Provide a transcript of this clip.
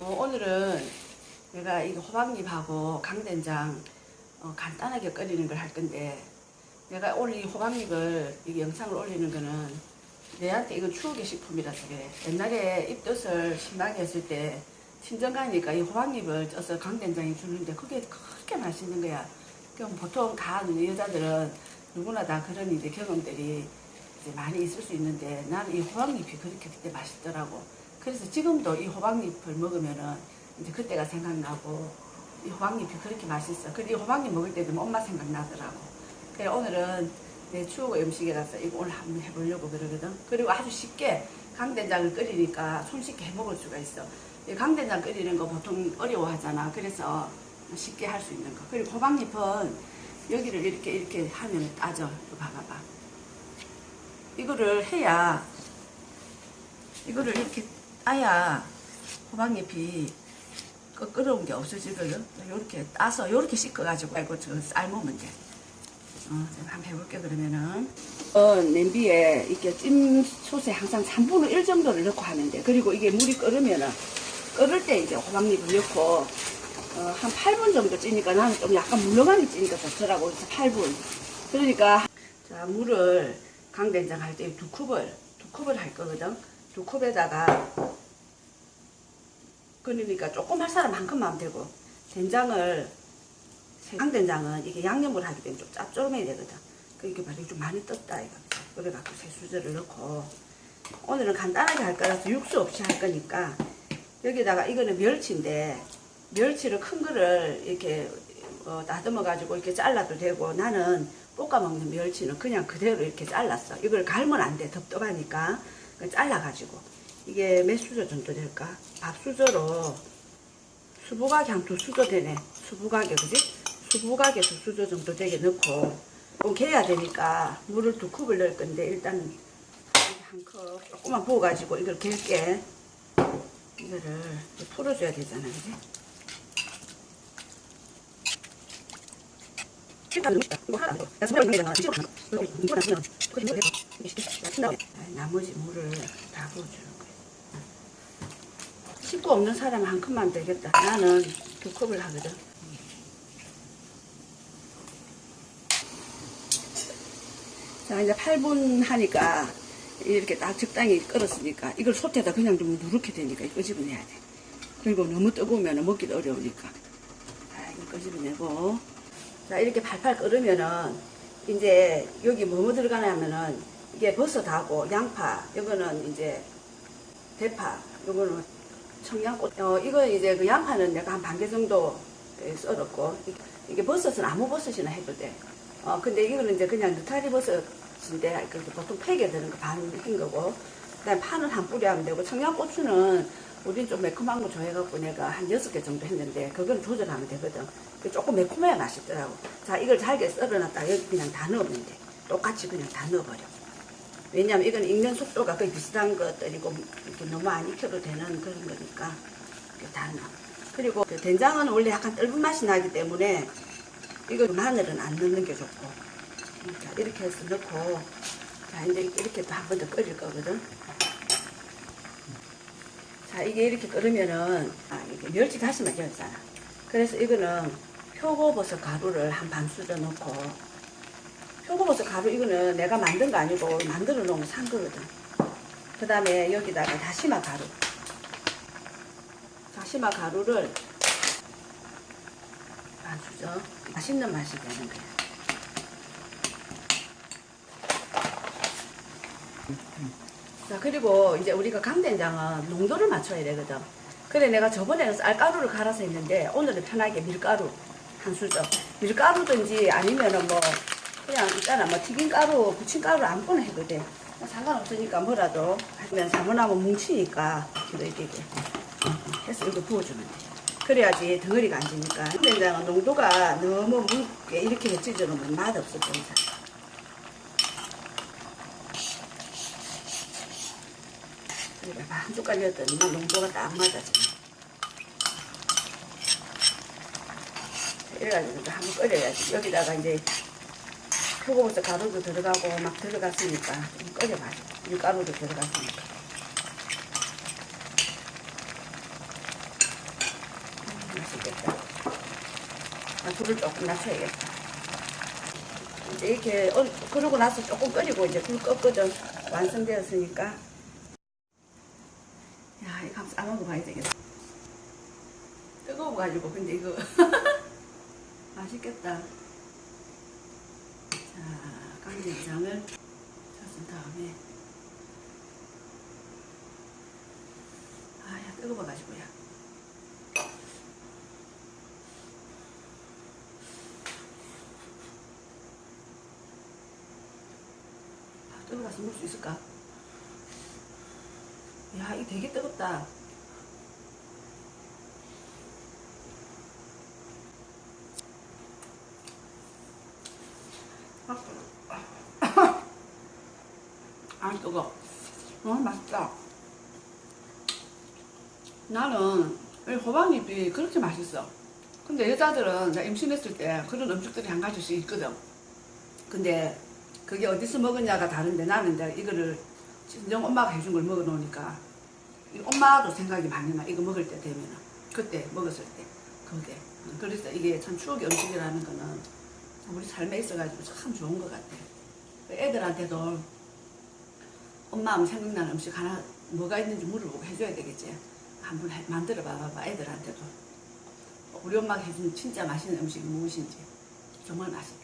어, 오늘은 내가 이거 호박잎하고 강된장 어, 간단하게 끓이는 걸 할 건데 내가 오늘 이 호박잎을 이 영상을 올리는 거는 내한테 이건 추억의 식품이라서 그래. 옛날에 입덧을 신나게 했을 때 친정 가니까 이 호박잎을 쪄서 강된장에 주는데 그게 그렇게 맛있는 거야. 그럼 보통 다 여자들은 누구나 다 그런 이제 경험들이 이제 많이 있을 수 있는데 나는 이 호박잎이 그렇게 그때 맛있더라고. 그래서 지금도 이 호박잎을 먹으면은 이제 그때가 생각나고 이 호박잎이 그렇게 맛있어. 그리고 이 호박잎 먹을 때도 엄마 생각나더라고. 그래 오늘은 내 추억의 음식이라서 이거 오늘 한번 해보려고 그러거든. 그리고 아주 쉽게 강된장을 끓이니까 손쉽게 해먹을 수가 있어. 이 강된장 끓이는 거 보통 어려워하잖아. 그래서 쉽게 할 수 있는 거. 그리고 호박잎은 여기를 이렇게 이렇게 하면 따져. 이거 봐봐봐. 이거를 해야 이거를 이렇게 따야 호박잎이 끄끄러운 게 없어지거든. 이렇게 따서 이렇게 씻어가지고 이거 저 삶으면 돼. 어, 제가 한번 해볼게 그러면은 어, 냄비에 이렇게 찜솥에 항상 3분의 1 정도를 넣고 하면 돼. 그리고 이게 물이 끓으면은 끓을 때 이제 호박잎을 넣고 어, 한 8분 정도 찌니까 나는 좀 약간 물렁하게 찌니까 좋더라고. 그래서 8분. 그러니까 자 물을 강된장 할 때 두 컵을 두 컵을 할 거거든. 두 컵에다가 그러니까 조금 할 사람 만큼만 하면 되고 된장을 강된장은 이게 양념을 하기 때문에 좀 짭조름해야 되거든. 그러니까 말이 좀 많이 떴다 이거. 그래갖고 새수저를 넣고 오늘은 간단하게 할 거라서 육수 없이 할 거니까 여기다가 이거는 멸치인데 멸치를 큰 거를 이렇게 어, 다듬어 가지고 이렇게 잘라도 되고 나는 볶아 먹는 멸치는 그냥 그대로 이렇게 잘랐어. 이걸 갈면 안 돼. 덥덥하니까 잘라 가지고 이게 몇 수저 정도 될까? 밥 수저로 수부각이 한두 수저 되네. 수부각에 그지? 수부각에 두 수저 정도 되게 넣고 꼭 개야 되니까 물을 두 컵을 넣을 건데 일단 한 컵 조금만 부어가지고 이걸 갤게 이거를 풀어줘야 되잖아, 그지? 나머지 물을 다 거야. 식구 없는 사람 한 컵만 되겠다. 나는 두 컵을 하거든. 자, 이제 8분 하니까 이렇게 딱 적당히 끓었으니까 이걸 솥에다 그냥 좀 누렇게 되니까 끄집어내야 돼. 그리고 너무 뜨거우면 먹기도 어려우니까. 자, 이거 끄집어내고. 자, 이렇게 팔팔 끓으면은 이제 여기 뭐뭐 들어가냐면은 이게 버섯하고 양파, 이거는 이제 대파, 이거는 청양꽃. 어, 이거 이제 그 양파는 내가 한 반 개 정도 예, 썰었고, 이게 버섯은 아무 버섯이나 해도 돼. 어, 근데 이거는 이제 그냥 느타리 버섯인데, 그 보통 팩에 드는 거 반인 거고, 그 다음에 파는 한 뿌리 하면 되고, 청양고추는 우린 좀 매콤한 거 좋아해갖고 내가 한 여섯 개 정도 했는데, 그거는 조절하면 되거든. 그 조금 매콤해야 맛있더라고. 자, 이걸 잘게 썰어놨다. 여기 그냥 다 넣으면 돼. 똑같이 그냥 다 넣어버려. 왜냐면 이건 익는 속도가 거의 비슷한 것들이고, 이렇게 너무 안 익혀도 되는 그런 거니까, 다 넣어. 그리고 그 된장은 원래 약간 떫은 맛이 나기 때문에, 이거 마늘은 안 넣는 게 좋고. 자, 이렇게 해서 넣고, 자, 이제 이렇게 또 한 번 더 끓일 거거든. 자, 이게 이렇게 끓으면은, 아, 이게 멸치 다시마 되었잖아. 그래서 이거는 표고버섯 가루를 한 반 수저 넣고, 표고버섯 가루 이거는 내가 만든 거 아니고 만들어 놓은 거산 거거든. 그 다음에 여기다가 다시마 가루. 다시마 가루를 반 수저. 맛있는 맛이 되는 거야. 자, 그리고 이제 우리가 강된장은 농도를 맞춰야 되거든. 그래, 내가 저번에는 쌀가루를 갈아서 했는데, 오늘은 편하게 밀가루 한 수저. 밀가루든지 아니면은 뭐, 그냥 있잖아, 뭐 튀김가루, 부침가루 아무거나 해도 돼. 뭐 상관없으니까 뭐라도 하면 잘못하면 뭉치니까 이거 이렇게 해서 이거 부어주면 돼. 그래야지 덩어리가 안 지니까. 강된장은 농도가 너무 묽게 이렇게 놓으면 맛없어, 좀 잘. 그래, 한 숟갈 이었더니 뭐 농도가 딱 맞아, 지금. 이래가지고 한번 끓여야지. 여기다가 이제 표고버섯 가루도 들어가고 막 들어갔으니까 좀 끓여봐요. 밀가루도 들어갔으니까. 맛있겠다. 아, 불을 조금 낮춰야겠다. 이제 이렇게 어, 그러고 나서 조금 끓이고 이제 불 껐거든. 완성되었으니까. 야, 이거 한번 싸먹어 봐야 되겠다. 뜨거워가지고 근데 이거 맛있겠다. 자, 강된장을 쳤은 다음에 아야 뜨거워가지고야. 아, 뜨거워서 먹을 수 있을까? 야, 이거 되게 뜨겁다. 아, 뜨거. 어, 맛있다. 나는 이 호박잎이 그렇게 맛있어. 근데 여자들은 나 임신했을 때 그런 음식들이 한 가지씩 있거든. 근데 그게 어디서 먹었냐가 다른데 나는 이제 이거를 친정 엄마가 해준 걸 먹어 놓으니까 이 엄마도 생각이 많이 나. 이거 먹을 때 되면은 그때 먹었을 때 그게 그래서 이게 참 추억의 음식이라는 거는 우리 삶에 있어가지고 참 좋은 것 같아. 애들한테도 엄마 하면 생각나는 음식 하나 뭐가 있는지 물어보고 해줘야 되겠지. 한번 해- 만들어 봐봐 애들한테도 우리 엄마가 해준 진짜 맛있는 음식이 무엇인지 정말 맛있다.